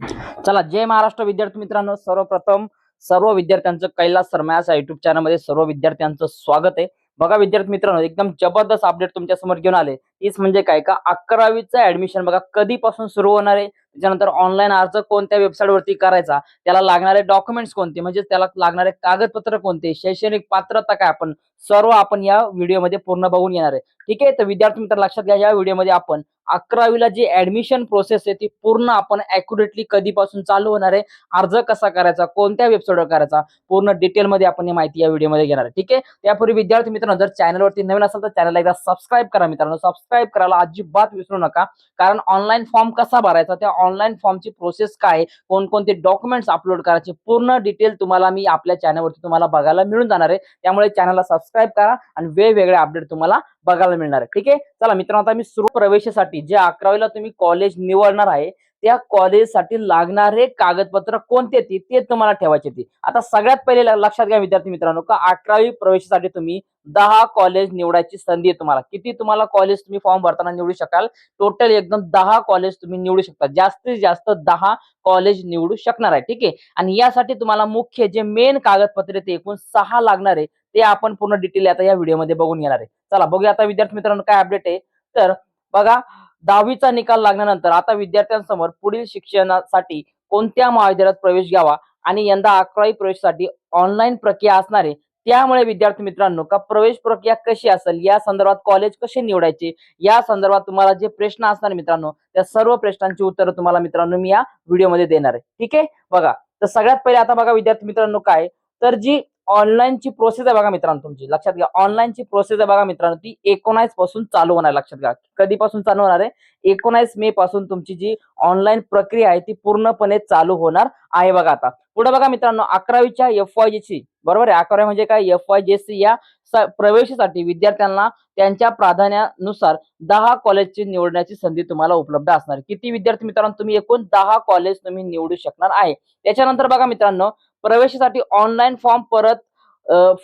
चला जय महाराष्ट्र विद्यार्थी मित्रांनो. सर्वप्रथम सर्व विद्यार्थ्यांचं कैलास सरमायास युट्यूब चॅनलमध्ये सर्व विद्यार्थ्यांचं स्वागत आहे. बघा विद्यार्थी मित्रांनो एकदम जबरदस्त अपडेट तुमच्यासमोर घेऊन आले. तीच म्हणजे काय का अकरावीचं ऍडमिशन बघा कधीपासून सुरू होणार आहे? त्याच्यानंतर ऑनलाईन अर्ज कोणत्या वेबसाईटवरती करायचा? त्याला लागणारे डॉक्युमेंट्स कोणते? म्हणजे त्याला लागणारे कागदपत्र कोणते? शैक्षणिक पात्रता काय आपण? सर्व आपण या व्हिडिओमध्ये पूर्ण बघून येणार आहे. ठीक आहे? तर विद्यार्थी मित्र लक्षात घ्या या व्हिडिओमध्ये आपण अकरावीला जी ऍडमिशन प्रोसेस आहे ती पूर्ण आपण अॅक्युरेटली कधीपासून चालू होणार आहे? अर्ज कसा करायचा? कोणत्या वेबसाईटवर करायचा? पूर्ण डिटेलमध्ये आपण ही माहिती या व्हिडिओमध्ये घेणार आहे. ठीक आहे? त्यापूर्वी विद्यार्थी मित्रांनो जर चॅनलवरती नवीन असेल तर चॅनलला एकदा सबस्क्राईब करा मित्रांनो. सबस्क्राईब करायला अजिबात विसरू नका. कारण ऑनलाईन फॉर्म कसा भरायचा? त्या ऑनलाईन फॉर्मची प्रोसेस काय कोणकोणते डॉक्युमेंट्स अपलोड करायचे? पूर्ण डिटेल तुम्हाला मी आपल्या चॅनलवरती तुम्हाला बघायला मिळून जाणार आहे. त्यामुळे चॅनलला सबस्क्राईब करा आणि वेगवेगळे अपडेट तुम्हाला बघायला मिळणार आहे. ठीक आहे? चला मित्रांनो आता मी सुरू प्रवेशासाठी जे अकरावीला तुम्ही कॉलेज निवडणार आहे त्या कॉलेजसाठी लागणारे कागदपत्र कोणते ती ते तुम्हाला ठेवायचे ती आता सगळ्यात पहिले लक्षात घ्या विद्यार्थी मित्रांनो का अकरावी प्रवेशासाठी तुम्ही दहा कॉलेज निवडायची संधी आहे तुम्हाला. किती तुम्हाला कॉलेज तुम्ही फॉर्म भरताना निवडू शकाल? टोटल एकदम दहा कॉलेज तुम्ही निवडू शकता. जास्तीत जास्त दहा कॉलेज निवडू शकणार आहे. ठीक आहे? आणि यासाठी तुम्हाला मुख्य जे मेन कागदपत्रे ते एकूण सहा लागणार आहे. ते आपण पूर्ण डिटेल आता या व्हिडिओमध्ये बघून घेणार आहे. चला बघूया आता विद्यार्थी मित्रांनो काय अपडेट आहे. तर बघा दहावीचा निकाल लागल्यानंतर आता विद्यार्थ्यांसमोर पुढील शिक्षणासाठी कोणत्या महाविद्यालयात प्रवेश घ्यावा आणि यंदा अकरावी प्रवेशासाठी ऑनलाईन प्रक्रिया असणारे त्यामुळे विद्यार्थी मित्रांनो का प्रवेश प्रक्रिया कशी असेल या संदर्भात कॉलेज कसे निवडायचे या संदर्भात तुम्हाला जे प्रश्न असणार मित्रांनो त्या सर्व प्रश्नांची उत्तरं तुम्हाला मित्रांनो मी या व्हिडिओमध्ये देणार आहे. ठीक आहे? बघा तर सगळ्यात पहिले आता बघा विद्यार्थी मित्रांनो काय तर जी ऑनलाईनची प्रोसेस आहे बघा मित्रांनो तुमची. लक्षात घ्या ऑनलाईनची प्रोसेस आहे बघा मित्रांनो. ती एकोणासपासून चालू होणार लक्षात घ्या. कधीपासून चालू होणार आहे? एकोणास मे पासून तुमची जी ऑनलाईन प्रक्रिया आहे ती पूर्णपणे चालू होणार आहे बघा आता. पुढे बघा मित्रांनो अकरावीच्या एफ वाय बरोबर आहे? अकरावी म्हणजे काय? एफ वाय जे सी या प्रवेशासाठी विद्यार्थ्यांना त्यांच्या प्राधान्यानुसार दहा कॉलेजची निवडण्याची संधी तुम्हाला उपलब्ध असणार किती विद्यार्थी मित्रांनो तुम्ही एकूण दहा कॉलेज तुम्ही निवडू शकणार आहे. त्याच्यानंतर बघा मित्रांनो प्रवेशासाठी ऑनलाईन फॉर्म परत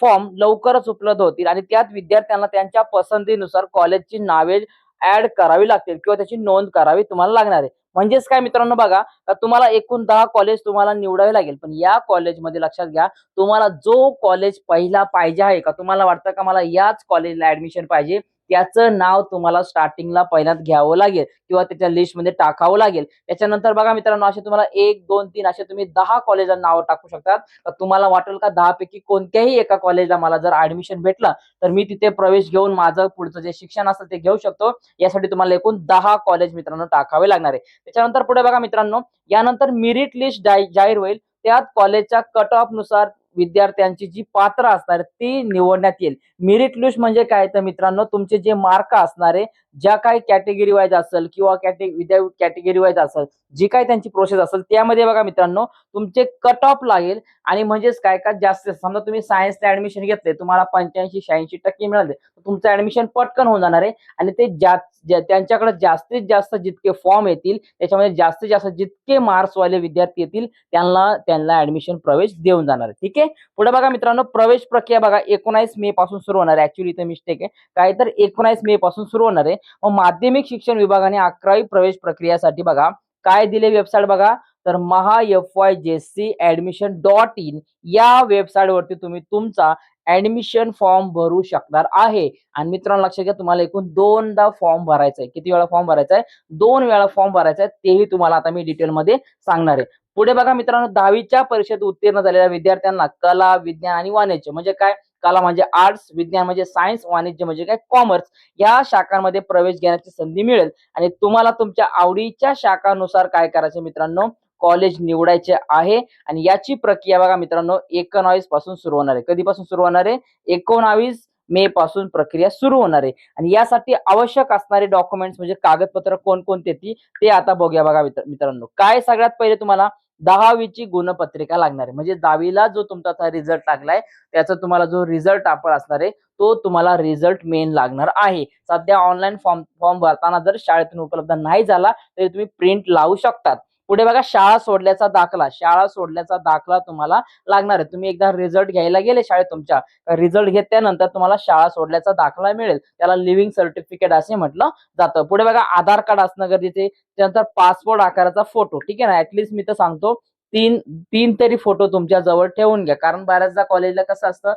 फॉर्म लवकरच उपलब्ध होतील. आणि त्यात विद्यार्थ्यांना त्यांच्या पसंतीनुसार कॉलेजची नावे ऍड करावी लागतील किंवा त्याची नोंद करावी तुम्हाला लागणार आहे. म्हणजेच काय मित्रांनो बघा का तुम्हाला एकूण दहा कॉलेज तुम्हाला निवडावे लागेल. पण या कॉलेजमध्ये लक्षात घ्या तुम्हाला जो कॉलेज पहिला पाहिजे आहे का तुम्हाला वाटतं का मला याच कॉलेजला ऍडमिशन पाहिजे? त्याचं नाव तुम्हाला स्टार्टिंगला पहिल्यात घ्यावं लागेल किंवा त्याच्या लिस्टमध्ये टाकावं लागेल. त्याच्यानंतर बघा मित्रांनो असे तुम्हाला एक दोन तीन असे तुम्ही दहा कॉलेजला नाव टाकू शकतात. तुम्हाला वाटेल का दहा पैकी कोणत्याही एका कॉलेजला मला जर ऍडमिशन भेटलं तर मी तिथे प्रवेश घेऊन माझं पुढचं जे शिक्षण असेल ते घेऊ शकतो. यासाठी तुम्हाला एकूण दहा कॉलेज मित्रांनो टाकावे लागणार आहे. त्याच्यानंतर पुढे बघा मित्रांनो यानंतर मिरिट लिस्ट जाहीर होईल. त्यात कॉलेजच्या कट ऑफनुसार विद्यार्थ्यांची जी पात्र असणार ती निवडण्यात येईल. मेरिट लिस्ट म्हणजे काय तर मित्रांनो तुमचे जे मार्क असणारे ज्या काही कॅटेगरी वाईज असेल किंवा कॅटे विदाऊट कॅटेगरी वाईज असेल जी काही त्यांची प्रोसेस असेल त्यामध्ये बघा मित्रांनो तुमचे कट ऑफ लागेल. आणि म्हणजेच काय का जास्त समजा तुम्ही सायन्सला ऍडमिशन घेतले तुम्हाला पंच्याऐंशी शहाऐंशी टक्के मिळाले तर तुमचं ऍडमिशन पटकन होऊन जाणार आहे. आणि ते जा ज्या- त्यांच्याकडे जास्तीत जास्त जितके फॉर्म येतील त्याच्यामध्ये जास्तीत जास्त जितके मार्क्सवाले विद्यार्थी येतील त्यांना त्यांना ऍडमिशन प्रवेश देऊन जाणार आहे. ठीक आहे? पुढे बघा मित्रांनो प्रवेश प्रक्रिया बघा एकोणास मे पासून सुरू होणार आहे. ऍक्च्युली इथे मिस्टेक आहे. काय तर एकोणास मे पासून सुरू होणार आहे. मग माध्यमिक शिक्षण विभागाने अकरावी प्रवेश प्रक्रियासाठी बघा काय दिले वेबसाईट बघा? तर Maha F Y J C admission dot in या वेबसाईट वरती तुम्ही तुमचा ऍडमिशन फॉर्म भरू शकणार आहे. आणि मित्रांनो लक्षात घ्या तुम्हाला एकूण दोनदा फॉर्म भरायचा आहे. किती वेळा फॉर्म भरायचा आहे? दोन वेळा फॉर्म भरायचा आहे. तेही तुम्हाला आता मी डिटेलमध्ये सांगणार आहे. पुढे बघा मित्रांनो दहावीच्या परीक्षेत उत्तीर्ण झालेल्या विद्यार्थ्यांना कला विज्ञान आणि वाणिज्य म्हणजे काय? कला म्हणजे आर्ट्स विज्ञान म्हणजे सायन्स वाणिज्य म्हणजे काय? कॉमर्स या शाखांमध्ये प्रवेश घेण्याची संधी मिळेल. आणि तुम्हाला तुमच्या आवडीच्या शाखानुसार काय करायचं मित्रांनो? कॉलेज निवडायचे आहे. आणि याची प्रक्रिया बघा मित्रांनो एकोणावीसपासून सुरू होणार आहे. कधीपासून सुरू होणार आहे? एकोणावीस मे पासून प्रक्रिया सुरू होणार आहे. आणि यासाठी आवश्यक असणारे डॉक्युमेंट्स म्हणजे कागदपत्र कोणकोणते ती ते आता बघूया बघा मित्रांनो. काय सगळ्यात पहिले तुम्हाला दहावीची गुणपत्रिका लागणार आहे. म्हणजे दहावीला जो तुमचा रिझल्ट लागलाय त्याचा तुम्हाला जो रिझल्ट आपण असणार आहे तो तुम्हाला रिझल्ट मेन लागणार आहे. सध्या ऑनलाईन फॉर्म फॉर्म भरताना जर शाळेतून उपलब्ध नाही झाला तरी तुम्ही प्रिंट लावू शकतात. पुढे बघा शाळा सोडल्याचा दाखला. शाळा सोडल्याचा दाखला तुम्हाला लागणार आहे. तुम्ही एकदा रिझल्ट घ्यायला गेले शाळेत तुमच्या. रिझल्ट घेतल्यानंतर तुम्हाला शाळा सोडल्याचा दाखला मिळेल. त्याला लिव्हिंग सर्टिफिकेट असे म्हटलं जातं. पुढे बघा आधार कार्ड असणं गरजेचे त्यानंतर पासपोर्ट आकाराचा फोटो ठीक आहे ना? ऍटलिस्ट मी तर सांगतो तीन तीन तरी फोटो तुमच्या जवळ ठेवून घ्या. कारण बऱ्याचदा कॉलेजला कसं असतं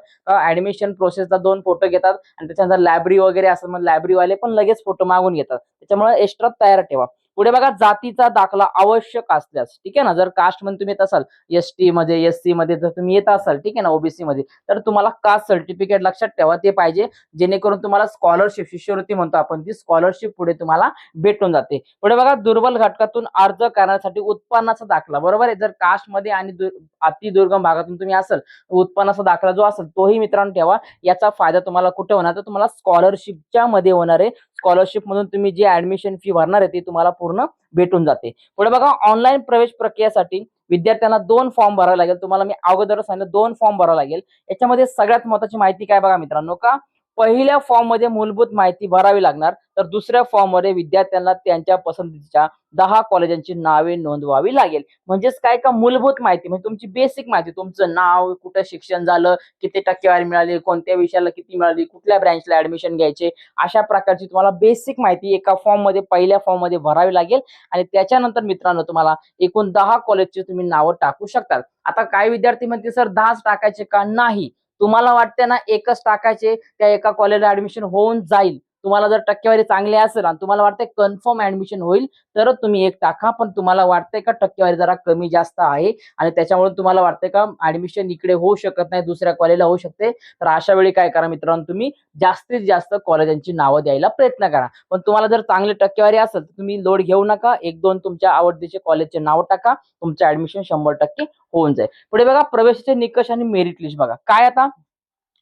ऍडमिशन प्रोसेसचा दोन फोटो घेतात आणि त्याच्यानंतर लायब्ररी वगैरे असं मग लायब्ररीवाले पण लगेच फोटो मागून घेतात. त्याच्यामुळे एक्स्ट्रा तयार ठेवा. पुढे बघा जातीचा दाखला आवश्यक असल्यास ठीक आहे ना? जर कास्टमध्ये तुम्ही येत असाल एस टी मध्ये एस सी मध्ये जर तुम्ही येत असाल ठीक आहे ना ओबीसी मध्ये तर तुम्हाला कास्ट सर्टिफिकेट लक्षात ठेवा ते पाहिजे. जेणेकरून तुम्हाला स्कॉलरशिप शिष्यवृत्ती म्हणतो आपण ती स्कॉलरशिप पुढे तुम्हाला भेटून जाते. पुढे बघा दुर्बल घटकातून अर्ज करण्यासाठी उत्पन्नाचा दाखला बरोबर आहे? जर कास्टमध्ये आणि अतिदुर्गम भागातून तुम्ही असाल उत्पन्नाचा दाखला जो असेल तोही मित्रांनो ठेवा. याचा फायदा तुम्हाला कुठे होणार? तर तुम्हाला स्कॉलरशिपच्या मध्ये होणार आहे. स्कॉलरशिप मधून तुम्ही जी ऍडमिशन फी भरणार आहे ती तुम्हाला पूर्ण भेटून जाते. पुढे बघा ऑनलाईन प्रवेश प्रक्रियेसाठी विद्यार्थ्यांना दोन फॉर्म भरावा लागेल. तुम्हाला मी अगोदर सांगितलं दोन फॉर्म भरावा लागेल. याच्यामध्ये सगळ्यात महत्वाची माहिती काय बघा मित्रांनो का? पहिल्या फॉर्ममध्ये मूलभूत माहिती भरावी लागणार. तर दुसऱ्या फॉर्ममध्ये विद्यार्थ्यांना त्यांच्या पसंतीच्या दहा कॉलेजांची नावे नोंदवावी लागेल. म्हणजेच काय का मूलभूत माहिती म्हणजे तुमची बेसिक माहिती तुमचं नाव कुठं शिक्षण झालं किती टक्केवारी मिळाली कोणत्या विषयाला किती मिळाली कुठल्या ब्रँचला ऍडमिशन घ्यायचे अशा प्रकारची तुम्हाला बेसिक माहिती एका फॉर्ममध्ये पहिल्या फॉर्ममध्ये भरावी लागेल. आणि त्याच्यानंतर मित्रांनो तुम्हाला एकूण दहा कॉलेजची तुम्ही नावं टाकू शकतात. आता काय विद्यार्थी म्हणते सर दहाच टाकायचे का? नाही. तुम्हाला वाटते ना एकच टाकायचे त्या एका कॉलेजला ऍडमिशन होऊन जाईल. तुम्हाला जर टक्केवारी चांगली असेल आणि तुम्हाला वाटतंय कन्फर्म ऍडमिशन होईल तर तुम्ही एक टाका. पण तुम्हाला वाटतंय का टक्केवारी जरा कमी जास्त आहे आणि त्याच्यामुळे तुम्हाला वाटतंय का ऍडमिशन इकडे होऊ शकत नाही दुसऱ्या कॉलेजला होऊ शकते. तर अशा वेळी काय करा मित्रांनो तुम्ही जास्तीत जास्त कॉलेजांची नावं द्यायला प्रयत्न करा. पण तुम्हाला जर चांगली टक्केवारी असेल तर तुम्ही लोड घेऊ नका. एक दोन तुमच्या आवडतीचे कॉलेजचे नाव टाका. तुमचं ऍडमिशन शंभर टक्के होऊन जाईल. पुढे बघा प्रवेशाचे निकष आणि मेरिट लिस्ट बघा. काय आता?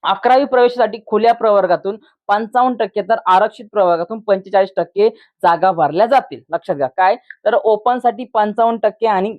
अकरावी प्रवेशासाठी खुल्या प्रवर्गातून पंचावन्न टक्के तर आरक्षित प्रवर्गातून पंचेचाळीस टक्के जागा भरल्या जातील. लक्षात घ्या. काय? तर ओपनसाठी पंचावन्न टक्के आणि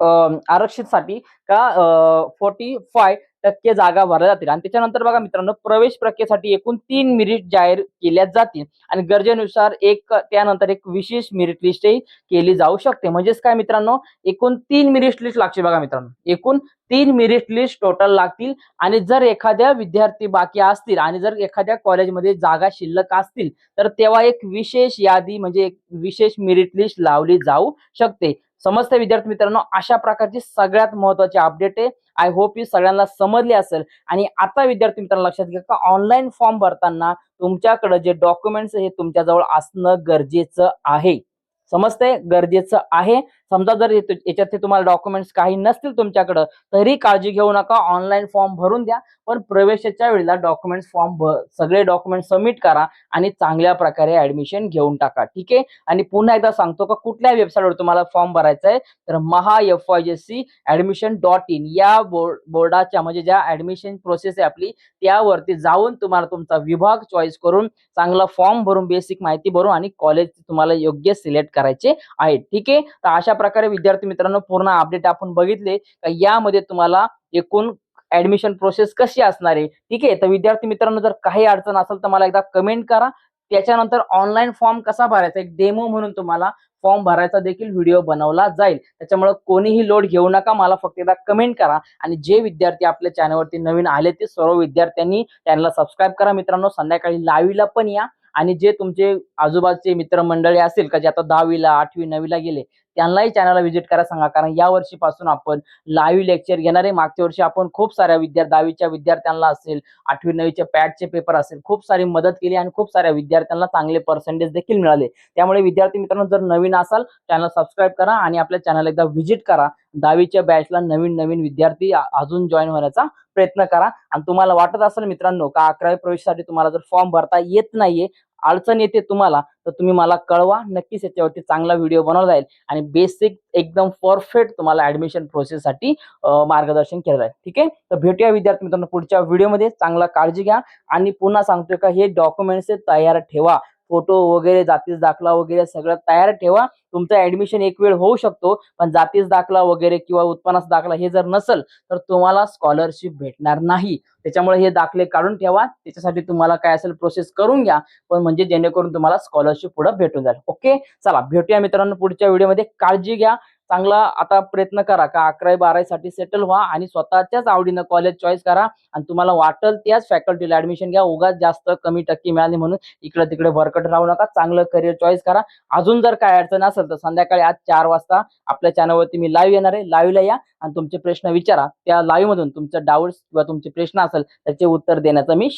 आरक्षितसाठी का फोर्टी फाय टक्के जागा भरल्या जातील. आणि त्याच्यानंतर बघा मित्रांनो प्रवेश प्रक्रियेसाठी एकूण तीन मिरिट जाहीर केल्या जातील. आणि गरजेनुसार एक त्यानंतर एक विशेष मिरिट लिस्टही केली जाऊ शकते. म्हणजेच काय मित्रांनो? एकूण तीन मिरिट लिस्ट लागते बघा मित्रांनो. एकूण तीन मिरिट लिस्ट टोटल लागतील. आणि जर एखाद्या विद्यार्थी बाकी असतील आणि जर एखाद्या कॉलेजमध्ये जागा शिल्लक असतील तर तेव्हा एक विशेष यादी म्हणजे एक विशेष मिरिट लिस्ट लावली जाऊ शकते. समजते विद्यार्थी मित्रांनो अशा प्रकारची सगळ्यात महत्वाची अपडेट आहे. आय होप ही सगळ्यांना समजली असेल. आणि आता विद्यार्थी मित्रांनो लक्षात घ्या का ऑनलाईन फॉर्म भरताना तुमच्याकडे जे डॉक्युमेंट्स हे तुमच्याजवळ असणं गरजेचं आहे. समजतंय? गरजेचं आहे. समजा जर याच्यातले याच्यात ते तुम्हाला डॉक्युमेंट्स काही नसतील तुमच्याकडं तरी काळजी घेऊ नका. ऑनलाईन फॉर्म भरून द्या. पण प्रवेशाच्या वेळेला डॉक्युमेंट्स फॉर्म सगळे डॉक्युमेंट सबमिट करा आणि चांगल्या प्रकारे ऍडमिशन घेऊन टाका. ठीक आहे? आणि पुन्हा एकदा सांगतो का कुठल्या वेबसाईटवर तुम्हाला फॉर्म भरायचा आहे तर Maha F Y J C admission dot in या बोर्ड बोर्डाच्या म्हणजे ज्या ऍडमिशन प्रोसेस आहे आपली त्यावरती जाऊन तुम्हाला तुमचा विभाग चॉईस करून चांगला फॉर्म भरून बेसिक माहिती भरून आणि कॉलेज तुम्हाला योग्य सिलेक्ट करायचे आहे ठीक आहे? तर अशा प्रकारे विद्यार्थी मित्रांनो पूर्ण अपडेट आपण बघितले. का यामध्ये तुम्हाला एकूण ऍडमिशन प्रोसेस कशी असणार आहे? ठीक आहे? तर विद्यार्थी मित्रांनो जर काही अडचण असेल तर मला एकदा कमेंट करा. त्याच्यानंतर ऑनलाईन फॉर्म कसा भरायचा? एक डेमो म्हणून तुम्हाला फॉर्म भरायचा देखील व्हिडिओ बनवला जाईल. त्याच्यामुळे कोणीही लोड घेऊ नका. मला फक्त एकदा कमेंट करा. आणि जे विद्यार्थी आपल्या चॅनलवरती नवीन आले ते सर्व विद्यार्थ्यांनी चॅनलला सबस्क्राईब करा. मित्रांनो संध्याकाळी लावीला पण या. आणि जे तुमचे आजूबाजूचे मित्रमंडळी असेल का जे आता दहावीला आठवी नववीला गेले त्यांनाही चॅनलला व्हिजिट करा सांगा. कारण या वर्षीपासून आपण लाईव्ह लेक्चर घेणारे मागच्या वर्षी आपण खूप साऱ्या विद्यार्थी दहावीच्या विद्यार्थ्यांना असेल आठवी नववीचे पॅटचे पेपर असेल खूप सारी मदत केली आणि खूप साऱ्या विद्यार्थ्यांना चांगले पर्सेंटेज देखील मिळाले. त्यामुळे विद्यार्थी मित्रांनो जर नवीन असाल चॅनल सबस्क्राईब करा आणि आपल्या चॅनल एकदा व्हिजिट करा. दहावीच्या बॅचला नवीन नवीन विद्यार्थी अजून जॉईन होण्याचा प्रयत्न करा. आणि तुम्हाला वाटत असेल मित्रांनो का अकरावी प्रवेशासाठी तुम्हाला जर फॉर्म भरता येत नाहीये अडचण येते तुम्हाला तर तुम्ही मला कळवा. नक्कीच याच्यावरती चांगला व्हिडिओ बनवला जाईल आणि बेसिक एकदम परफेक्ट तुम्हाला ऍडमिशन प्रोसेससाठी मार्गदर्शन केलं जाईल. ठीक आहे? तर भेटूया विद्यार्थी मित्रांनो पुढच्या व्हिडिओमध्ये चांगला काळजी घ्या आणि पुन्हा सांगतोय का हे डॉक्युमेंट्स तयार ठेवा. फोटो वगैरे जातीस दाखला वगैरे सगळं तयार ठेवा. तुमचं ऍडमिशन एक वेळ होऊ शकतो पण जातीस दाखला वगैरे किंवा उत्पन्नाचा दाखला हे जर नसेल तर तुम्हाला स्कॉलरशिप भेटणार नाही. त्याच्यामुळे हे दाखले काढून ठेवा. त्याच्यासाठी तुम्हाला काय असेल प्रोसेस करून घ्या पण म्हणजे जेणेकरून तुम्हाला स्कॉलरशिप पुढे भेटून जाईल. ओके चला भेटूया मित्रांनो पुढच्या व्हिडिओमध्ये काळजी घ्या. चांगला आता प्रयत्न करा का अकरावी बारावीसाठी सेटल व्हा आणि स्वतःच्याच आवडीनं कॉलेज चॉईस करा आणि तुम्हाला वाटेल त्याच फॅकल्टीला ऍडमिशन घ्या. उगाच जास्त कमी टक्के मिळाले म्हणून इकडे तिकडे भरकट राहू नका. चांगलं करिअर चॉईस करा. अजून जर काय अडचण असेल तर संध्याकाळी आज चार वाजता आपल्या चॅनलवरती मी लाईव्ह येणार आहे. लाईव्हला या आणि तुमचे प्रश्न विचारा. त्या लाईव्ह मधून तुमचं डाऊट्स किंवा तुमचे प्रश्न असेल त्याचे उत्तर देण्याचा मी